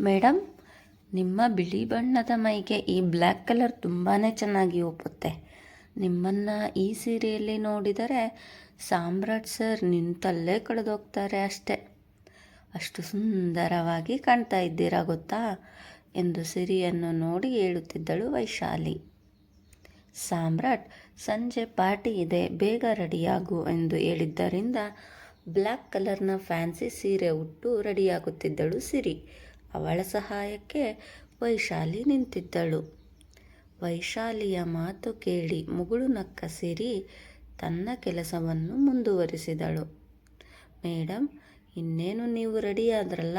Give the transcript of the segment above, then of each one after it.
Madam ನಿಮ್ಮ ಬಿಳಿ ಬಣ್ಣದ ಮೈಗೆ ಈ ಬ್ಲ್ಯಾಕ್ ಕಲರ್ ತುಂಬಾ ಚೆನ್ನಾಗಿ ಒಪ್ಪುತ್ತೆ. ನಿಮ್ಮನ್ನು ಈ ಸೀರೆಯಲ್ಲಿ ನೋಡಿದರೆ ಸಾಮ್ರಾಟ್ ಸರ್ ನಿಂತಲ್ಲೇ ಕಳೆದೋಗ್ತಾರೆ ಅಷ್ಟೆ. ಅಷ್ಟು ಸುಂದರವಾಗಿ ಕಾಣ್ತಾ ಇದ್ದೀರಾ ಗೊತ್ತಾ? ಎಂದು ಸಿರಿಯನ್ನು ನೋಡಿ ಹೇಳುತ್ತಿದ್ದಳು ವೈಶಾಲಿ. ಸಾಮ್ರಾಟ್, ಸಂಜೆ ಪಾರ್ಟಿ ಇದೆ, ಬೇಗ ರೆಡಿಯಾಗು ಎಂದು ಹೇಳಿದ್ದರಿಂದ ಬ್ಲ್ಯಾಕ್ ಕಲರ್ನ ಫ್ಯಾನ್ಸಿ ಸೀರೆ ಉಟ್ಟು ರೆಡಿಯಾಗುತ್ತಿದ್ದಳು ಸಿರಿ. ಅವಳ ಸಹಾಯಕ್ಕೆ ವೈಶಾಲಿ ನಿಂತಿದ್ದಳು. ವೈಶಾಲಿಯ ಮಾತು ಕೇಳಿ ಮುಗುಳು ನಕ್ಕ ಸಿರಿ ತನ್ನ ಕೆಲಸವನ್ನು ಮುಂದುವರಿಸಿದಳು. ಮೇಡಮ್ ಇನ್ನೇನು ನೀವು ರೆಡಿಯಾದ್ರಲ್ಲ?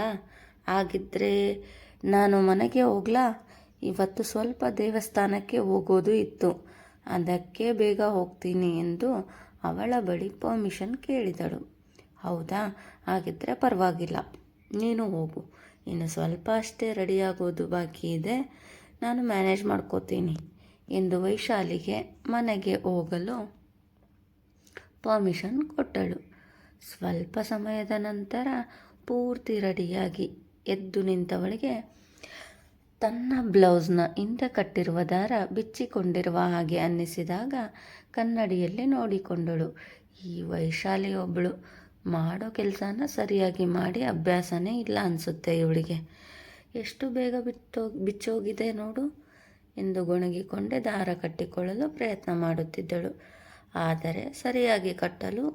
ಆಗಿದ್ದರೆ ನಾನು ಮನೆಗೆ ಹೋಗ್ಲಾ? ಇವತ್ತು ಸ್ವಲ್ಪ ದೇವಸ್ಥಾನಕ್ಕೆ ಹೋಗೋದು ಇತ್ತು. ಅದಕ್ಕೆ ಬೇಗ ಹೋಗ್ತೀನಿ ಎಂದು ಅವಳ ಬಳಿ ಪರ್ಮಿಷನ್ ಕೇಳಿದಳು. ಹೌದಾ? ಹಾಗಿದ್ದರೆ ಪರವಾಗಿಲ್ಲ. ನೀನು ಹೋಗು. ಇನ್ನು ಸ್ವಲ್ಪ ಅಷ್ಟೇ ರೆಡಿಯಾಗೋದು ಬಾಕಿ ಇದೆ. ನಾನು ಮ್ಯಾನೇಜ್ ಮಾಡ್ಕೋತೀನಿ. ಎಂದು ವೈಶಾಲಿಗೆ ಮನೆಗೆ ಹೋಗಲು ಪರ್ಮಿಷನ್ ಕೊಟ್ಟಳು. ಸ್ವಲ್ಪ ಸಮಯದ ನಂತರ ಪೂರ್ತಿ ರೆಡಿಯಾಗಿ ಎದ್ದು ನಿಂತವಳಿಗೆ ತನ್ನ ಬ್ಲೌಸ್ನ ಹಿಂದೆ ಕಟ್ಟಿರುವ ದಾರ ಬಿಚ್ಚಿಕೊಂಡಿರುವ ಹಾಗೆ ಅನ್ನಿಸಿದಾಗ ಕನ್ನಡಿಯಲ್ಲಿ ನೋಡಿಕೊಂಡಳು. ಈ ವೈಶಾಲಿ ಒಬ್ಬಳು ಮಾಡೋ ಕೆಲಸನ ಸರಿಯಾಗಿ ಮಾಡಿ ಅಭ್ಯಾಸನೇ ಇಲ್ಲ ಅನಿಸುತ್ತೆ ಇವಳಿಗೆ. ಎಷ್ಟು ಬೇಗ ಬಿಟ್ಟೋ ಬಿಚ್ಚೋಗಿದೆ ನೋಡು. ಎಂದು ಗೊಣಗಿಕೊಂಡೆ ದಾರ ಕಟ್ಟಿಕೊಳ್ಳಲು ಪ್ರಯತ್ನ ಮಾಡುತ್ತಿದ್ದಳು. ಆದರೆ ಸರಿಯಾಗಿ ಕಟ್ಟಲು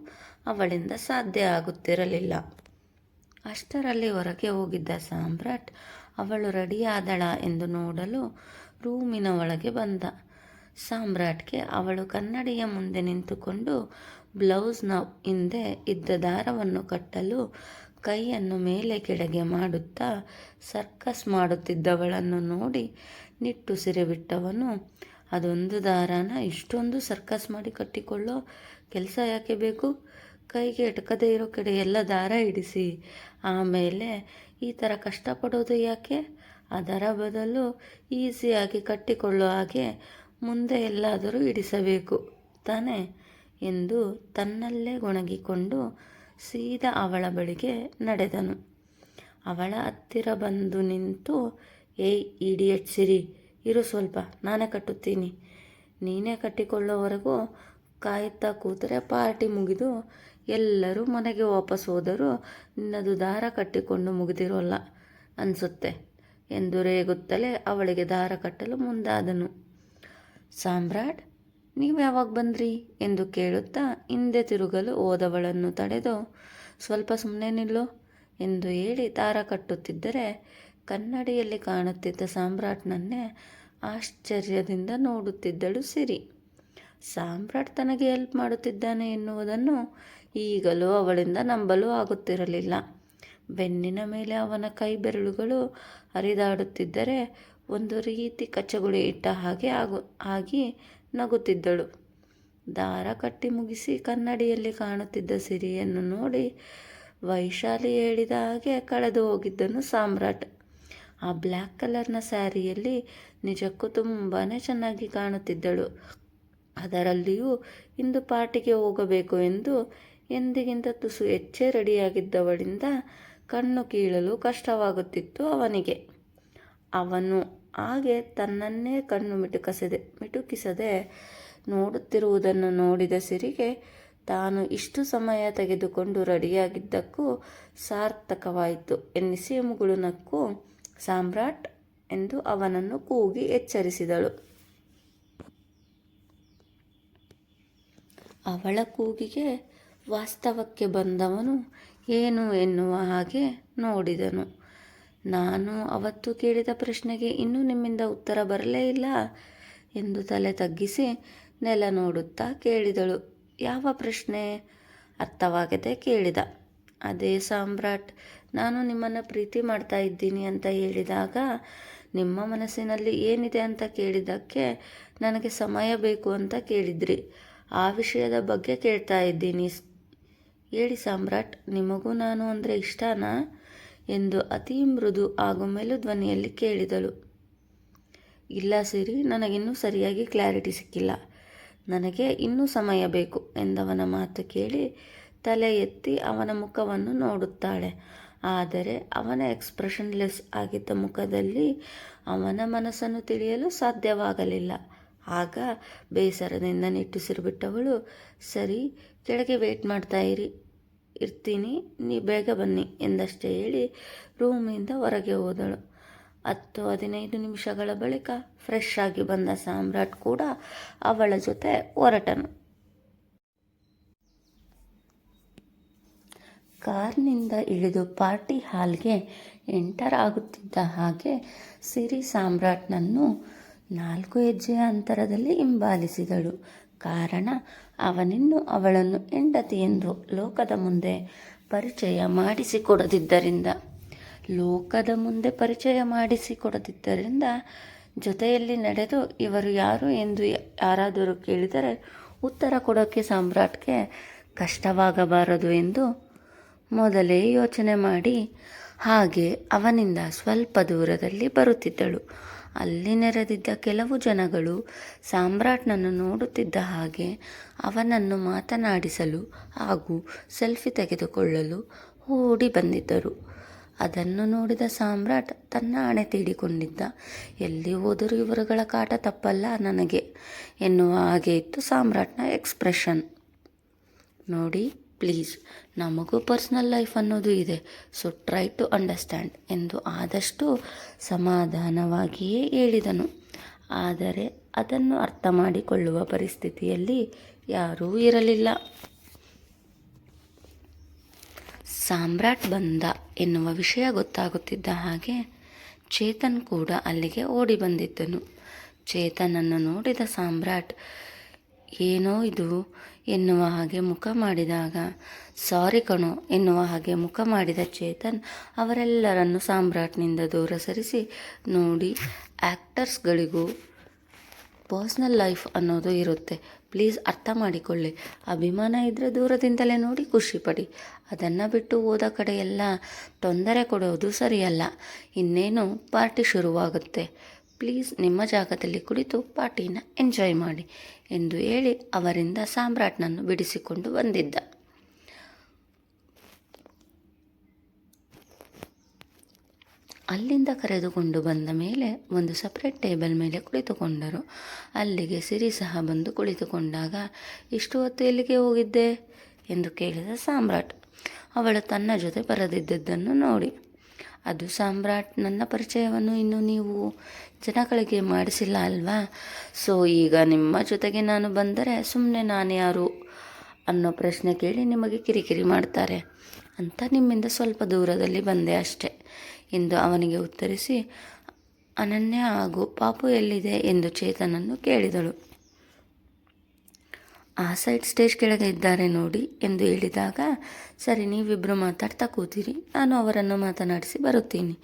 ಅವಳಿಂದ ಸಾಧ್ಯ ಆಗುತ್ತಿರಲಿಲ್ಲ. ಅಷ್ಟರಲ್ಲಿ ಹೊರಗೆ ಹೋಗಿದ್ದ ಸಾಮ್ರಾಟ್, ಅವಳು ರೆಡಿಯಾದಳ ಎಂದು ನೋಡಲು ರೂಮಿನ ಒಳಗೆ ಬಂದ. ಸಾಮ್ರಾಟ್ಗೆ ಅವಳು ಕನ್ನಡಿಯ ಮುಂದೆ ನಿಂತುಕೊಂಡು ಬ್ಲೌಸ್ನ ಹಿಂದೆ ಇದ್ದ ದಾರವನ್ನು ಕಟ್ಟಲು ಕೈಯನ್ನು ಮೇಲೆ ಕೆಳಗೆ ಮಾಡುತ್ತಾ ಸರ್ಕಸ್ ಮಾಡುತ್ತಿದ್ದವಳನ್ನು ನೋಡಿ ನಿಟ್ಟುಸಿರೆ ಬಿಟ್ಟವನು. ಅದೊಂದು ದಾರಾನ ಇಷ್ಟೊಂದು ಸರ್ಕಸ್ ಮಾಡಿ ಕಟ್ಟಿಕೊಳ್ಳೋ ಕೆಲಸ ಯಾಕೆ ಬೇಕು? ಕೈಗೆ ಎಟಕದೇ ಇರೋ ಕಡೆ ಎಲ್ಲ ದಾರ ಇಡಿಸಿ. ಆಮೇಲೆ ಈ ಥರ ಕಷ್ಟಪಡೋದು ಯಾಕೆ? ಅದರ ಬದಲು ಈಸಿಯಾಗಿ ಕಟ್ಟಿಕೊಳ್ಳೋ ಹಾಗೆ ಮುಂದೆ ಎಲ್ಲಾದರೂ ಇಡಿಸಬೇಕು. ತಾನೇ ಎಂದು ತನ್ನಲ್ಲೇ ಗೊಣಗಿಕೊಂಡು ಸೀದಾ ಅವಳ ಬಳಿಗೆ ನಡೆದನು. ಅವಳ ಹತ್ತಿರ ಬಂದು ನಿಂತು, ಏಯ್, ಇಡಿಯಟ್ ಸಿರಿ, ಇರು ಸ್ವಲ್ಪ, ನಾನೇ ಕಟ್ಟುತ್ತೀನಿ. ನೀನೇ ಕಟ್ಟಿಕೊಳ್ಳೋವರೆಗೂ ಕಾಯುತ್ತಾ ಕೂತರೆ ಪಾರ್ಟಿ ಮುಗಿದು ಎಲ್ಲರೂ ಮನೆಗೆ ವಾಪಸ್ ಹೋದರೂ ನಿನ್ನದು ದಾರ ಕಟ್ಟಿಕೊಂಡು ಮುಗಿದಿರೋಲ್ಲ ಅನಿಸುತ್ತೆ ಎಂದು ರೇಗುತ್ತಲೇ ಅವಳಿಗೆ ದಾರ ಕಟ್ಟಲು ಮುಂದಾದನು. ಸಾಮ್ರಾಟ್ ನೀವು ಯಾವಾಗ ಬಂದ್ರಿ? ಎಂದು ಕೇಳುತ್ತಾ ಹಿಂದೆ ತಿರುಗಲು ಹೋದವಳನ್ನು ತಡೆದು, ಸ್ವಲ್ಪ ಸುಮ್ಮನೆ ನಿಲ್ಲೋ ಎಂದು ಹೇಳಿ ದಾರ ಕಟ್ಟುತ್ತಿದ್ದರೆ ಕನ್ನಡಿಯಲ್ಲಿ ಕಾಣುತ್ತಿದ್ದ ಸಾಮ್ರಾಟ್ನನ್ನೇ ಆಶ್ಚರ್ಯದಿಂದ ನೋಡುತ್ತಿದ್ದಳು ಸಿರಿ. ಸಾಮ್ರಾಟ್ ತನಗೆ ಹೆಲ್ಪ್ ಮಾಡುತ್ತಿದ್ದಾನೆ ಎನ್ನುವುದನ್ನು ಈಗಲೂ ಅವಳಿಂದ ನಂಬಲು ಆಗುತ್ತಿರಲಿಲ್ಲ. ಬೆನ್ನಿನ ಮೇಲೆ ಅವನ ಕೈ ಬೆರಳುಗಳು ಹರಿದಾಡುತ್ತಿದ್ದರೆ ಒಂದು ರೀತಿ ಕಚ್ಚಗುಳಿ ಇಟ್ಟ ಹಾಗೆ ಆಗು, ಆಗಿ ನಗುತ್ತಿದ್ದಳು. ದಾರ ಕಟ್ಟಿ ಮುಗಿಸಿ ಕನ್ನಡಿಯಲ್ಲಿ ಕಾಣುತ್ತಿದ್ದ ಸಿರಿಯನ್ನು ನೋಡಿ ವೈಶಾಲಿ ಹೇಳಿದ ಹಾಗೆ ಕಳೆದು ಹೋಗಿದ್ದನು ಸಾಮ್ರಾಟ್. ಆ ಬ್ಲ್ಯಾಕ್ ಕಲರ್ನ ಸ್ಯಾರಿಯಲ್ಲಿ ನಿಜಕ್ಕೂ ತುಂಬಾ ಚೆನ್ನಾಗಿ ಕಾಣುತ್ತಿದ್ದಳು. ಅದರಲ್ಲಿಯೂ ಇಂದು ಪಾರ್ಟಿಗೆ ಹೋಗಬೇಕು ಎಂದು ಎಂದಿಗಿಂತ ತುಸು ಹೆಚ್ಚೇ ರೆಡಿಯಾಗಿದ್ದವಳಿಂದ ಕಣ್ಣು ಕೀಳಲು ಕಷ್ಟವಾಗುತ್ತಿತ್ತು ಅವನಿಗೆ. ಅವನು ಹಾಗೆ ತನ್ನನ್ನೇ ಕಣ್ಣು ಮಿಟುಕಿಸದೆ ಮಿಟುಕಿಸದೆ ನೋಡುತ್ತಿರುವುದನ್ನು ನೋಡಿದ ಸಿರಿಗೆ ತಾನು ಇಷ್ಟು ಸಮಯ ತೆಗೆದುಕೊಂಡು ರೆಡಿಯಾಗಿದ್ದಕ್ಕೂ ಸಾರ್ಥಕವಾಯಿತು ಎನ್ನಿಸಿ ಮುಗುಳುನಕ್ಕೂ ಸಾಮ್ರಾಟ್ ಎಂದು ಅವನನ್ನು ಕೂಗಿ ಎಚ್ಚರಿಸಿದಳು. ಅವಳ ಕೂಗಿಗೆ ವಾಸ್ತವಕ್ಕೆ ಬಂದವನು ಏನು ಎನ್ನುವ ಹಾಗೆ ನೋಡಿದನು. ನಾನು ಅವತ್ತು ಕೇಳಿದ ಪ್ರಶ್ನೆಗೆ ಇನ್ನೂ ನಿಮ್ಮಿಂದ ಉತ್ತರ ಬರಲೇ ಇಲ್ಲ ಎಂದು ತಲೆ ತಗ್ಗಿಸಿ ನೆಲ ನೋಡುತ್ತಾ ಕೇಳಿದಳು. ಯಾವ ಪ್ರಶ್ನೆ? ಅರ್ಥವಾಗದೆ ಕೇಳಿದ. ಅದೇ ಸಾಮ್ರಾಟ್, ನಾನು ನಿಮ್ಮನ್ನು ಪ್ರೀತಿ ಮಾಡ್ತಾ ಇದ್ದೀನಿ ಅಂತ ಹೇಳಿದಾಗ ನಿಮ್ಮ ಮನಸ್ಸಿನಲ್ಲಿ ಏನಿದೆ ಅಂತ ಕೇಳಿದ್ದಕ್ಕೆ ನನಗೆ ಸಮಯ ಬೇಕು ಅಂತ ಕೇಳಿದ್ರಿ. ಆ ವಿಷಯದ ಬಗ್ಗೆ ಕೇಳ್ತಾ ಇದ್ದೀನಿ. ಹೇಳಿ ಸಾಮ್ರಾಟ್, ನಿಮಗೂ ನಾನು ಅಂದರೆ ಇಷ್ಟನಾ? ಎಂದು ಅತಿ ಮೃದು ಹಾಗೂ ಮೆಲು ಧ್ವನಿಯಲ್ಲಿ ಕೇಳಿದಳು. ಇಲ್ಲ ಸಿರಿ, ನನಗಿನ್ನೂ ಸರಿಯಾಗಿ ಕ್ಲಾರಿಟಿ ಸಿಕ್ಕಿಲ್ಲ. ನನಗೆ ಇನ್ನೂ ಸಮಯ ಬೇಕು ಎಂದವನ ಮಾತು ಕೇಳಿ ತಲೆ ಎತ್ತಿ ಅವನ ಮುಖವನ್ನು ನೋಡುತ್ತಾಳೆ. ಆದರೆ ಅವನ ಎಕ್ಸ್ಪ್ರೆಷನ್ಲೆಸ್ ಆಗಿದ್ದ ಮುಖದಲ್ಲಿ ಅವನ ಮನಸ್ಸನ್ನು ತಿಳಿಯಲು ಸಾಧ್ಯವಾಗಲಿಲ್ಲ. ಆಗ ಬೇಸರದಿಂದ ನಿಟ್ಟುಸಿರುಬಿಟ್ಟವಳು ಸರಿ, ಕೆಳಗೆ ವೇಟ್ ಇರಿ. ಇರ್ತೀನಿ, ನೀ ಬೇಗ ಬನ್ನಿ ಎಂದಷ್ಟೇ ಹೇಳಿ ರೂಮಿಂದ ಹೊರಗೆ ಹೋದಳು. ಹತ್ತು ಹದಿನೈದು ನಿಮಿಷಗಳ ಬಳಿಕ ಫ್ರೆಶ್ ಆಗಿ ಬಂದ ಸಾಮ್ರಾಟ್ ಕೂಡ ಅವಳ ಜೊತೆ ಹೊರಟನು. ಕಾರ್ನಿಂದ ಇಳಿದು ಪಾರ್ಟಿ ಹಾಲ್ಗೆ ಎಂಟರ್ ಆಗುತ್ತಿದ್ದ ಹಾಗೆ ಸಿರಿ ಸಾಮ್ರಾಟ್ನನ್ನು ನಾಲ್ಕು ಹೆಜ್ಜೆಯ ಅಂತರದಲ್ಲಿ ಹಿಂಬಾಲಿಸಿದಳು. ಕಾರಣ ಅವನಿನ್ನು ಅವಳನ್ನು ಹೆಂಡತಿ ಎಂದು ಲೋಕದ ಮುಂದೆ ಪರಿಚಯ ಮಾಡಿಸಿಕೊಡದಿದ್ದರಿಂದ, ಲೋಕದ ಮುಂದೆ ಪರಿಚಯ ಮಾಡಿಸಿಕೊಡದಿದ್ದರಿಂದ ಜೊತೆಯಲ್ಲಿ ನಡೆದು ಇವರು ಯಾರು ಎಂದು ಯಾರಾದರೂ ಕೇಳಿದರೆ ಉತ್ತರ ಕೊಡೋಕ್ಕೆ ಸಾಮ್ರಾಟ್ಗೆ ಕಷ್ಟವಾಗಬಾರದು ಎಂದು ಮೊದಲೇ ಯೋಚನೆ ಮಾಡಿ ಹಾಗೆ ಅವನಿಂದ ಸ್ವಲ್ಪ ದೂರದಲ್ಲಿ ಬರುತ್ತಿದ್ದಳು. ಅಲ್ಲಿ ನೆರೆದಿದ್ದ ಕೆಲವು ಜನಗಳು ಸಾಮ್ರಾಟ್ನನ್ನು ನೋಡುತ್ತಿದ್ದ ಹಾಗೆ ಅವನನ್ನು ಮಾತನಾಡಿಸಲು ಹಾಗೂ ಸೆಲ್ಫಿ ತೆಗೆದುಕೊಳ್ಳಲು ಓಡಿ ಬಂದಿದ್ದರು. ಅದನ್ನು ನೋಡಿದ ಸಾಮ್ರಾಟ್ ತನ್ನ ಹಣೆ ತೀಡಿಕೊಂಡಿದ್ದ, ಎಲ್ಲಿ ಹೋದರೂ ಇವರುಗಳ ಕಾಟ ತಪ್ಪಲ್ಲ ನನಗೆ ಎನ್ನುವ ಹಾಗೆ ಇತ್ತು ಸಾಮ್ರಾಟ್ನ ಎಕ್ಸ್ಪ್ರೆಷನ್. ನೋಡಿ ಪ್ಲೀಸ್ ನಮಗೂ ಪರ್ಸ್ನಲ್ ಲೈಫ್ ಅನ್ನೋದು ಇದೆ. ಸೊ ಟ್ರೈ ಟು ಅಂಡರ್ಸ್ಟ್ಯಾಂಡ್ ಎಂದು ಆದಷ್ಟು ಸಮಾಧಾನವಾಗಿಯೇ ಹೇಳಿದನು. ಆದರೆ ಅದನ್ನು ಅರ್ಥ ಮಾಡಿಕೊಳ್ಳುವ ಪರಿಸ್ಥಿತಿಯಲ್ಲಿ ಯಾರೂ ಇರಲಿಲ್ಲ. ಸಾಮ್ರಾಟ್ ಬಂದ ಎನ್ನುವ ವಿಷಯ ಗೊತ್ತಾಗುತ್ತಿದ್ದ ಹಾಗೆ ಚೇತನ್ ಕೂಡ ಅಲ್ಲಿಗೆ ಓಡಿ ಬಂದಿದ್ದನು. ಚೇತನನ್ನು ನೋಡಿದ ಸಾಮ್ರಾಟ್ ಏನೋ ಇದು ಎನ್ನುವ ಹಾಗೆ ಮುಖ ಮಾಡಿದಾಗ, ಸಾರಿ ಕಣೋ ಎನ್ನುವ ಹಾಗೆ ಮುಖ ಮಾಡಿದ ಚೇತನ್ ಅವರೆಲ್ಲರನ್ನು ಸಾಮ್ರಾಟ್ನಿಂದ ದೂರ ಸರಿಸಿ ನೋಡಿ ಆ್ಯಕ್ಟರ್ಸ್ಗಳಿಗೂ ಪರ್ಸ್ನಲ್ ಲೈಫ್ ಅನ್ನೋದು ಇರುತ್ತೆ. ಪ್ಲೀಸ್ ಅರ್ಥ ಮಾಡಿಕೊಳ್ಳಿ. ಅಭಿಮಾನ ಇದ್ದರೆ ದೂರದಿಂದಲೇ ನೋಡಿ ಖುಷಿಪಡಿ ಅದನ್ನು ಬಿಟ್ಟು ಹೋದ ಕಡೆಯೆಲ್ಲ ತೊಂದರೆ ಕೊಡೋದು ಸರಿಯಲ್ಲ. ಇನ್ನೇನು ಪಾರ್ಟಿ ಶುರುವಾಗುತ್ತೆ? ಪ್ಲೀಸ್ ನಿಮ್ಮ ಜಾಗದಲ್ಲಿ ಕುಳಿತು ಪಾರ್ಟಿನ ಎಂಜಾಯ್ ಮಾಡಿ ಎಂದು ಹೇಳಿ ಅವರಿಂದ ಸಾಮ್ರಾಟ್ನನ್ನು ಬಿಡಿಸಿಕೊಂಡು ಬಂದಿದ್ದ. ಅಲ್ಲಿಂದ ಕರೆದುಕೊಂಡು ಬಂದ ಮೇಲೆ ಒಂದು ಸಪ್ರೇಟ್ ಟೇಬಲ್ ಮೇಲೆ ಕುಳಿತುಕೊಂಡರು. ಅಲ್ಲಿಗೆ ಸಿರಿ ಸಹ ಬಂದು ಕುಳಿತುಕೊಂಡಾಗ, ಇಷ್ಟು ಹೊತ್ತು ಎಲ್ಲಿಗೆ ಹೋಗಿದ್ದೆ? ಎಂದು ಕೇಳಿದ ಸಾಮ್ರಾಟ್. ಅವಳು ತನ್ನ ಜೊತೆ ಬರದಿದ್ದದ್ದನ್ನು ನೋಡಿ. ಅದು ಸಾಮ್ರಾಟ್, ನನ್ನ ಪರಿಚಯವನ್ನು ಇನ್ನು ನೀವು ಜನಗಳಿಗೆ ಮಾಡಿಸಿಲ್ಲ ಅಲ್ವಾ? ಸೊ ಈಗ ನಿಮ್ಮ ಜೊತೆಗೆ ನಾನು ಬಂದರೆ ಸುಮ್ಮನೆ ನಾನು ಯಾರು ಅನ್ನೋ ಪ್ರಶ್ನೆ ಕೇಳಿ ನಿಮಗೆ ಕಿರಿಕಿರಿ ಮಾಡ್ತಾರೆ ಅಂತ ನಿಮ್ಮಿಂದ ಸ್ವಲ್ಪ ದೂರದಲ್ಲಿ ಬಂದೆ ಅಷ್ಟೆ ಎಂದು ಅವನಿಗೆ ಉತ್ತರಿಸಿ, ಅನನ್ಯ ಹಾಗೂ ಪಾಪು ಎಲ್ಲಿದೆ? ಎಂದು ಚೇತನನ್ನು ಕೇಳಿದಳು. ಆ ಸೈಡ್ ಸ್ಟೇಜ್ ಕೆಳಗೆ ಇದ್ದಾರೆ ನೋಡಿ ಎಂದು ಹೇಳಿದಾಗ, ಸರಿ ನೀವಿಬ್ಬರು ಮಾತಾಡ್ತಾ ಕೂತಿರಿ. ನಾನು ಅವರನ್ನು ಮಾತನಾಡಿಸಿ ಬರುತ್ತೀನಿ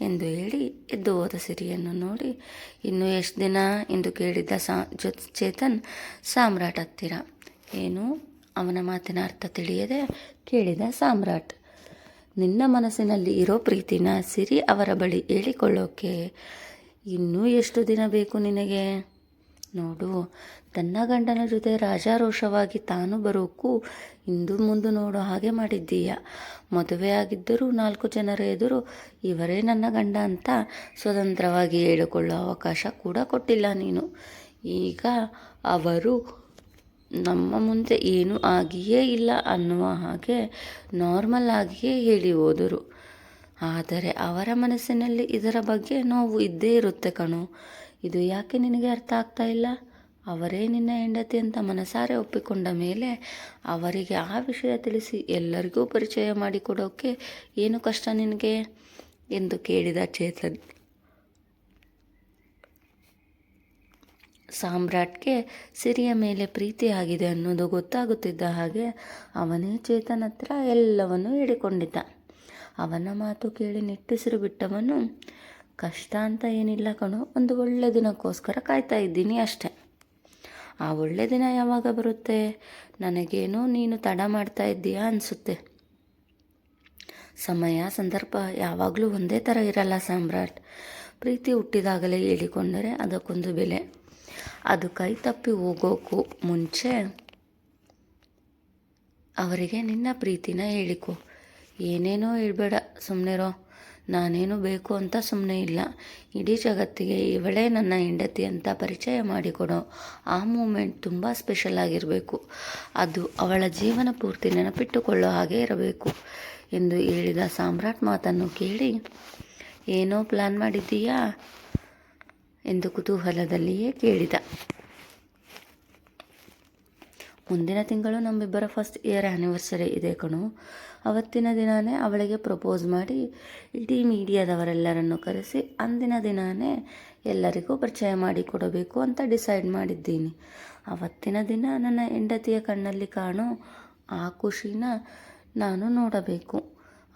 ಎಂದು ಹೇಳಿ ಎದ್ದು ಹೋದ ಸಿರಿಯನ್ನು ನೋಡಿ ಇನ್ನು ಎಷ್ಟು ದಿನ ಎಂದು ಕೇಳಿದ್ದ ಸಾ ಜೊ ಚೇತನ್ ಸಾಮ್ರಾಟ್ ಹತ್ತಿರ. ಏನು? ಅವನ ಮಾತಿನ ಅರ್ಥ ತಿಳಿಯದೆ? ಕೇಳಿದ ಸಾಮ್ರಾಟ್. ನಿನ್ನ ಮನಸ್ಸಿನಲ್ಲಿ ಇರೋ ಪ್ರೀತಿನ ಸಿರಿ ಅವರ ಬಳಿ ಹೇಳಿಕೊಳ್ಳೋಕೆ ಇನ್ನೂ ಎಷ್ಟು ದಿನ ಬೇಕು ನಿನಗೆ? ನೋಡು. ತನ್ನ ಗಂಡನ ಜೊತೆ ರಾಜಾರೋಷವಾಗಿ ತಾನು ಬರೋಕ್ಕೂ ಇಂದು ಮುಂದೆ ನೋಡೋ ಹಾಗೆ ಮಾಡಿದ್ದೀಯ. ಮದುವೆ ಆಗಿದ್ದರೂ ನಾಲ್ಕು ಜನರ ಎದುರು ಇವರೇ ನನ್ನ ಗಂಡ ಅಂತ ಸ್ವತಂತ್ರವಾಗಿ ಹೇಳಿಕೊಳ್ಳೋ ಅವಕಾಶ ಕೂಡ ಕೊಟ್ಟಿಲ್ಲ ನೀನು. ಈಗ ಅವರು ನಮ್ಮ ಮುಂದೆ ಏನೂ ಆಗಿಯೇ ಇಲ್ಲ ಅನ್ನುವ ಹಾಗೆ ನಾರ್ಮಲ್ ಆಗಿಯೇ ಹೇಳಿ ಹೋದರು. ಆದರೆ ಅವರ ಮನಸ್ಸಿನಲ್ಲಿ ಇದರ ಬಗ್ಗೆ ನೋವು ಇದ್ದೇ ಇರುತ್ತೆ ಕಣೋ. ಇದು ಯಾಕೆ ನಿನಗೆ ಅರ್ಥ ಆಗ್ತಾ ಇಲ್ಲ? ಅವರೇ ನಿನ್ನ ಹೆಂಡತಿ ಅಂತ ಮನಸಾರೆ ಒಪ್ಪಿಕೊಂಡ ಮೇಲೆ ಅವರಿಗೆ ಆ ವಿಷಯ ತಿಳಿಸಿ ಎಲ್ಲರಿಗೂ ಪರಿಚಯ ಮಾಡಿಕೊಡೋಕ್ಕೆ ಏನು ಕಷ್ಟ ನಿನಗೆ? ಎಂದು ಕೇಳಿದ ಚೇತನ್. ಸಾಮ್ರಾಟ್ಗೆ ಸಿರಿಯ ಮೇಲೆ ಪ್ರೀತಿ ಆಗಿದೆ ಅನ್ನೋದು ಗೊತ್ತಾಗುತ್ತಿದ್ದ ಹಾಗೆ ಅವನೇ ಚೇತನ್ ಹತ್ರ ಎಲ್ಲವನ್ನೂ ಹೇಳಿಕೊಂಡಿದ್ದ. ಅವನ ಮಾತು ಕೇಳಿ ನಿಟ್ಟುಸಿರು ಬಿಟ್ಟವನು ಕಷ್ಟ ಅಂತ ಏನಿಲ್ಲ ಕಣೋ, ಒಂದು ಒಳ್ಳೆ ದಿನಕ್ಕೋಸ್ಕರ ಕಾಯ್ತಾ ಇದ್ದೀನಿ ಅಷ್ಟೆ. ಆ ಒಳ್ಳೆ ದಿನ ಯಾವಾಗ ಬರುತ್ತೆ? ನನಗೇನೋ ನೀನು ತಡ ಮಾಡ್ತಾ ಇದ್ದೀಯಾ ಅನಿಸುತ್ತೆ. ಸಮಯ, ಸಂದರ್ಭ ಯಾವಾಗಲೂ ಒಂದೇ ಥರ ಇರಲ್ಲ ಸಾಮ್ರಾಟ್. ಪ್ರೀತಿ ಹುಟ್ಟಿದಾಗಲೇ ಹೇಳಿಕೊಂಡರೆ ಅದಕ್ಕೊಂದು ಬೆಲೆ. ಅದು ಕೈ ತಪ್ಪಿ ಹೋಗೋಕ್ಕೂ ಮುಂಚೆ ಅವರಿಗೆ ನಿನ್ನ ಪ್ರೀತಿನ ಹೇಳಿಕೊ. ಏನೇನೋ ಹೇಳ್ಬೇಡ ಸುಮ್ಮನೆರೋ ನಾನೇನು ಬೇಕು ಅಂತ ಸುಮ್ಮನೆ ಇಲ್ಲ. ಇಡೀ ಜಗತ್ತಿಗೆ ಇವಳೇ ನನ್ನ ಹೆಂಡತಿ ಅಂತ ಪರಿಚಯ ಮಾಡಿಕೊಡೋ ಆ ಮೂಮೆಂಟ್ ತುಂಬ ಸ್ಪೆಷಲ್ ಆಗಿರಬೇಕು. ಅದು ಅವಳ ಜೀವನ ಪೂರ್ತಿ ನೆನಪಿಟ್ಟುಕೊಳ್ಳೋ ಹಾಗೆ ಇರಬೇಕು ಎಂದು ಹೇಳಿದ ಸಾಮ್ರಾಟ್ ಮಾತನ್ನು ಕೇಳಿ, ಏನೋ ಪ್ಲ್ಯಾನ್ ಮಾಡಿದ್ದೀಯಾ? ಎಂದು ಕುತೂಹಲದಲ್ಲಿಯೇ ಕೇಳಿದ. ಮುಂದಿನ ತಿಂಗಳು ನಮ್ಮಿಬ್ಬರ ಫಸ್ಟ್ ಇಯರ್ ಆ್ಯನಿವರ್ಸರಿ ಇದೆ ಕಣು. ಅವತ್ತಿನ ದಿನವೇ ಅವಳಿಗೆ ಪ್ರಪೋಸ್ ಮಾಡಿ ಇಡೀ ಮೀಡಿಯಾದವರೆಲ್ಲರನ್ನು ಕರೆಸಿ ಅಂದಿನ ದಿನವೇ ಎಲ್ಲರಿಗೂ ಪರಿಚಯ ಮಾಡಿಕೊಡಬೇಕು ಅಂತ ಡಿಸೈಡ್ ಮಾಡಿದ್ದೀನಿ. ಅವತ್ತಿನ ದಿನ ನನ್ನ ಹೆಂಡತಿಯ ಕಣ್ಣಲ್ಲಿ ಕಾಣೋ ಆ ಖುಷಿನ ನಾನು ನೋಡಬೇಕು.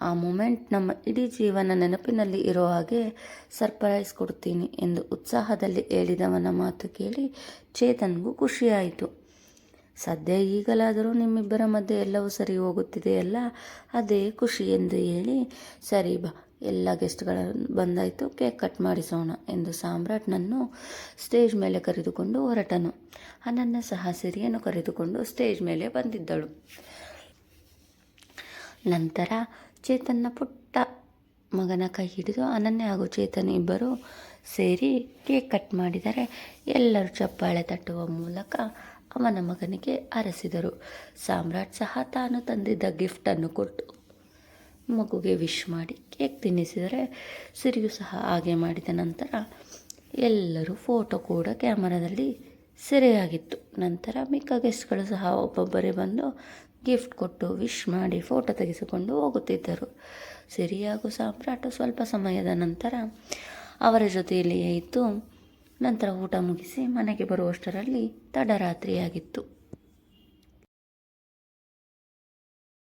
ಆ ಮೂಮೆಂಟ್ ನಮ್ಮ ಇಡೀ ಜೀವನ ನೆನಪಿನಲ್ಲಿ ಇರೋ ಹಾಗೆ ಸರ್ಪ್ರೈಸ್ ಕೊಡ್ತೀನಿ ಎಂದು ಉತ್ಸಾಹದಲ್ಲಿ ಹೇಳಿದವನ ಮಾತು ಕೇಳಿ ಚೇತನ್ಗೂ ಖುಷಿಯಾಯಿತು. ಸದ್ಯ ಈಗಲಾದರೂ ನಿಮ್ಮಿಬ್ಬರ ಮಧ್ಯೆ ಎಲ್ಲವೂ ಸರಿ ಹೋಗುತ್ತಿದೆಯಲ್ಲ ಅದೇ ಖುಷಿ ಎಂದು ಹೇಳಿ, ಸರಿ ಬಾ, ಎಲ್ಲ ಗೆಸ್ಟ್ಗಳನ್ನು ಬಂದಾಯಿತು, ಕೇಕ್ ಕಟ್ ಮಾಡಿಸೋಣ ಎಂದು ಸಾಮ್ರಾಟ್ನನ್ನು ಸ್ಟೇಜ್ ಮೇಲೆ ಕರೆದುಕೊಂಡು ಹೊರಟನು. ಅನನ್ನ ಸಹ ಸಿರಿಯನ್ನು ಕರೆದುಕೊಂಡು ಸ್ಟೇಜ್ ಮೇಲೆ ಬಂದಿದ್ದಳು. ನಂತರ ಚೇತನ್ನ ಪುಟ್ಟ ಮಗನ ಕೈ ಹಿಡಿದು ಅನನ್ಯ ಹಾಗೂ ಚೇತನ್ ಇಬ್ಬರು ಸೇರಿ ಕೇಕ್ ಕಟ್ ಮಾಡಿದರೆ ಎಲ್ಲರೂ ಚಪ್ಪಾಳೆ ತಟ್ಟುವ ಮೂಲಕ ಅವನ ಮಗನಿಗೆ ಅರಸಿದರು. ಸಾಮ್ರಾಟ್ ಸಹ ತಾನು ತಂದಿದ್ದ ಗಿಫ್ಟನ್ನು ಕೊಟ್ಟು ಮಗುಗೆ ವಿಶ್ ಮಾಡಿ ಕೇಕ್ ತಿನ್ನಿಸಿದರೆ ಸಿರಿಯು ಸಹ ಹಾಗೆ ಮಾಡಿದ ನಂತರ ಎಲ್ಲರೂ ಫೋಟೋ ಕೂಡ ಕ್ಯಾಮರಾದಲ್ಲಿ ಸೆರೆಯಾಗಿತ್ತು. ನಂತರ ಮಿಕ್ಕ ಗೆಸ್ಟ್ಗಳು ಸಹ ಒಬ್ಬೊಬ್ಬರೇ ಬಂದು ಗಿಫ್ಟ್ ಕೊಟ್ಟು ವಿಶ್ ಮಾಡಿ ಫೋಟೋ ತೆಗೆಸಿಕೊಂಡು ಹೋಗುತ್ತಿದ್ದರು. ಸಿರಿ ಹಾಗೂ ಸಾಮ್ರಾಟ್ ಸ್ವಲ್ಪ ಸಮಯದ ನಂತರ ಅವರ ಜೊತೆಯಲ್ಲಿಯೇ ಇದ್ದು ನಂತರ ಊಟ ಮುಗಿಸಿ ಮನೆಗೆ ಬರುವಷ್ಟರಲ್ಲಿ ತಡರಾತ್ರಿಯಾಗಿತ್ತು.